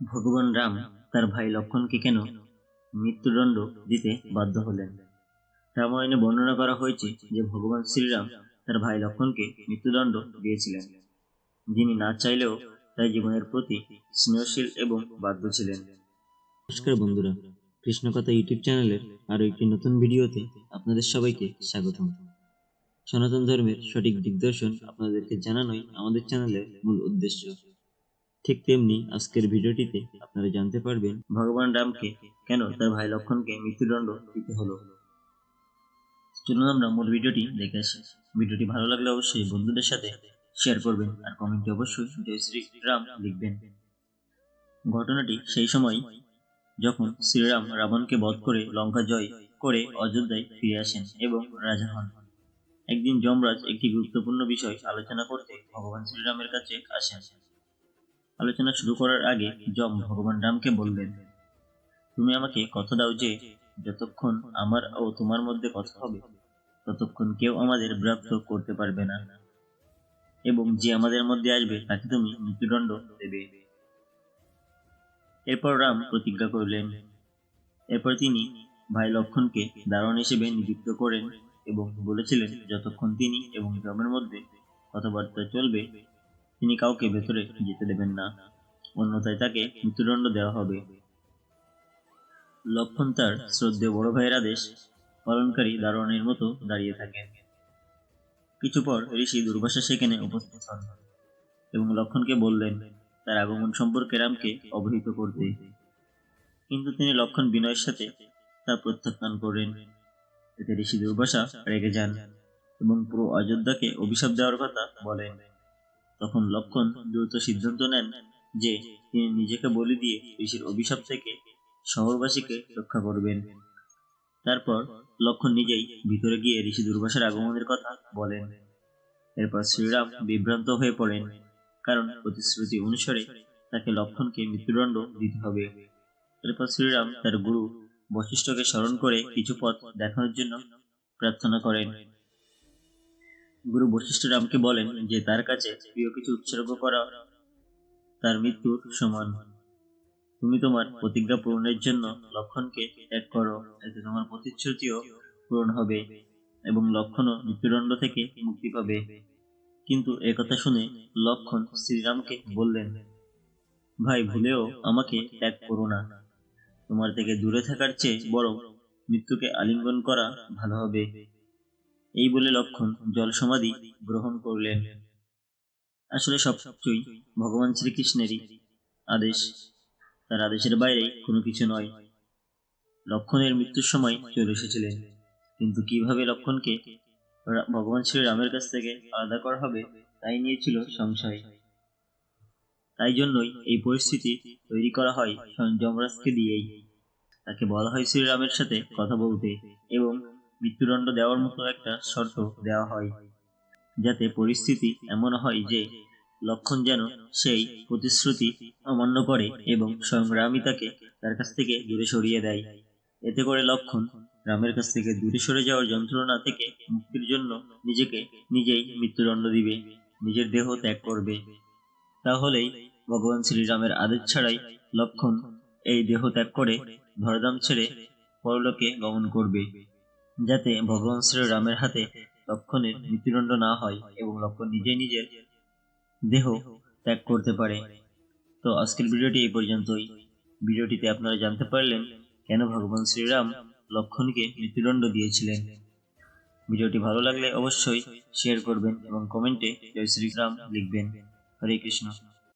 ভগবান রাম তার ভাই লক্ষণকে কেন মৃত্যুদণ্ড দিতে বাধ্য হলেন? রামায়ণে বর্ণনা করা হয়েছে যে ভগবান শ্রীরাম তার ভাই লক্ষণকে মৃত্যুদণ্ড দিয়েছিলেন। যিনি না চাইলেও তার জীবনের প্রতি স্নেহশীল এবং বাধ্য ছিলেন। নমস্কার বন্ধুরা, কৃষ্ণকথা ইউটিউব চ্যানেলের আরও একটি নতুন ভিডিওতে আপনাদের সবাইকে স্বাগতম। সনাতন ধর্মের সঠিক দিগদর্শন আপনাদেরকে জানানোই আমাদের চ্যানেলের মূল উদ্দেশ্য। ঠিক তেমনি আজকের ভিডিওটিতে আপনারা জানতে পারবেন ভগবান রামকে কেন তার ভাই লক্ষণকে মৃত্যুদণ্ড দিতে হলো। চলুন আমরা মূল ভিডিওটি দেখে আসি। ভিডিওটি ভালো লাগলে অবশ্যই বন্ধুদের সাথে শেয়ার করবেন আর কমেন্টে অবশ্যই জয় শ্রী রাম লিখবেন। ঘটনাটি সেই সময় যখন শ্রীরাম রাবণকে বধ করে লঙ্কা জয় করে অযোধ্যায় ফিরে আসেন এবং রাজা হন। একদিন যমরাজ একটি গুরুত্বপূর্ণ বিষয় আলোচনা করতে ভগবান শ্রীরামের কাছে আসে আসেন। আলোচনা শুরু করার আগে যম ভগবান রামকে বললেন, তুমি আমাকে কথা দাও যে, যতক্ষণ আমার ও তোমার মধ্যে কথা হবে, ততক্ষণ কেউ আমাদের বিরক্ত করতে পারবে না। এবং যে আমাদের মধ্যে আসবে, তাকে তুমি মৃত্যুদণ্ড দেবে। এরপর রাম প্রতিজ্ঞা করলেন। এরপর তিনি ভাই লক্ষণকে দারোয়ান হিসেবে নিযুক্ত করেন এবং বলেছিলেন, যতক্ষণ তিনি এবং যমের মধ্যে কথাবার্তা চলবে তিনি কাউকে ভেতরে যেতে দেবেন না, অন্যথায় তাকে মৃত্যুদণ্ড দেওয়া হবে। লক্ষণ তার শ্রদ্ধেয় বড় ভাইয়ের আদেশ পালনকারী দারোয়ানের মতো দাঁড়িয়ে থাকেন। কিছু পর ঋষি দুর্বাসা সেখানে উপস্থিত হন এবং লক্ষণকে বললেন, তার আগমন সম্পর্কে রামকে অবহিত করতে। কিন্তু তিনি লক্ষণ বিনয়ের সাথে তা প্রত্যাখ্যান করেন। এতে ঋষি দুর্বাসা রেগে যান এবং পুরো অযোধ্যাকে অভিশাপ দেওয়ার কথা বলেন। তখন লক্ষণ দ্রুত সিদ্ধান্ত নেন যে তিনি নিজেকে বলি দিয়ে ঋষির অভিশাপ থেকে শহরবাসীকে রক্ষা করবেন। তারপর লক্ষণ নিজেই ভিতরে গিয়ে ঋষি দুর্বাসার আগমনের কথা বলেন। এরপর শ্রীরাম বিভ্রান্ত হয়ে পড়েন, কারণ প্রতিশ্রুতি অনুসারে তাকে লক্ষণকে মৃত্যুদণ্ড দিতে হবে। এরপর শ্রীরাম তার গুরু বশিষ্ঠকে স্মরণ করে কিছু পথ দেখানোর জন্য প্রার্থনা করেন। গুরু বশিষ্ঠ রামকে বলেন যে, তার কাছে প্রিয় কিছু উৎসর্গ করা তার মৃত্যুর সমান। তুমি তোমার প্রতিজ্ঞা পূরণের জন্য লক্ষণকে ত্যাগ করো, এতে তোমার প্রতিশ্রুতিও পূরণ হবে এবং লক্ষণও মৃত্যুদণ্ড থেকে মুক্তি পাবে। কিন্তু একথা শুনে লক্ষণ শ্রীরামকে বললেন, ভাই, ভুলেও আমাকে ত্যাগ করো না। তোমার থেকে দূরে থাকার চেয়ে বরং মৃত্যুকে আলিঙ্গন করা ভালো হবে। এই বলে লক্ষণ জল সমাধি গ্রহণ করলেন। আসলে সবকিছুই ভগবান শ্রীকৃষ্ণেরই আদেশ। তার আদেশের বাইরে কোনো কিছু নয়। লক্ষণের মৃত্যুর সময় চলে এসেছিলেন। কিন্তু কীভাবে লক্ষণকে ভগবান শ্রীরামের কাছ থেকে আলাদা করা হবে, তাই নিয়েছিল সংশয়। তাই জন্যই এই পরিস্থিতি তৈরি করা হয় যমরাজকে দিয়েই। তাকে বলা হয় শ্রীরামের সাথে কথা বলতে এবং মৃত্যুদণ্ড দেওয়ার মতো একটা শর্ত দেওয়া হয়, যাতে পরিস্থিতি এমন হয় যে লক্ষণ যেন সেই প্রতিশ্রুতি অমান্য করে এবং স্বয়ং রামই তাকে তার কাছ থেকে দূরে সরিয়ে দেয়। এতে করে লক্ষণ রামের কাছ থেকে দূরে সরে যাওয়ার যন্ত্রণা থেকে মুক্তির জন্য নিজেকে নিজেই মৃত্যুদণ্ড দিবে, নিজের দেহ ত্যাগ করবে। তাহলেই ভগবান শ্রীরামের আদেশ ছাড়াই লক্ষণ এই দেহ ত্যাগ করে ধরধাম ছেড়ে পরলোকে গমন করবে। যাতে ভগবান শ্রীরামের হাতে লক্ষণের মৃত্যুদণ্ড না হয় এবং লক্ষণ নিজে নিজের দেহ ত্যাগ করতে পারে। তো আজকের ভিডিওটি এই পর্যন্তই। ভিডিওটিতে আপনারা জানতে পারলেন কেন ভগবান শ্রীরাম লক্ষণকে মৃত্যুদণ্ড দিয়েছিলেন। ভিডিওটি ভালো লাগলে অবশ্যই শেয়ার করবেন এবং কমেন্টে জয় শ্রীরাম লিখবেন। হরে কৃষ্ণ।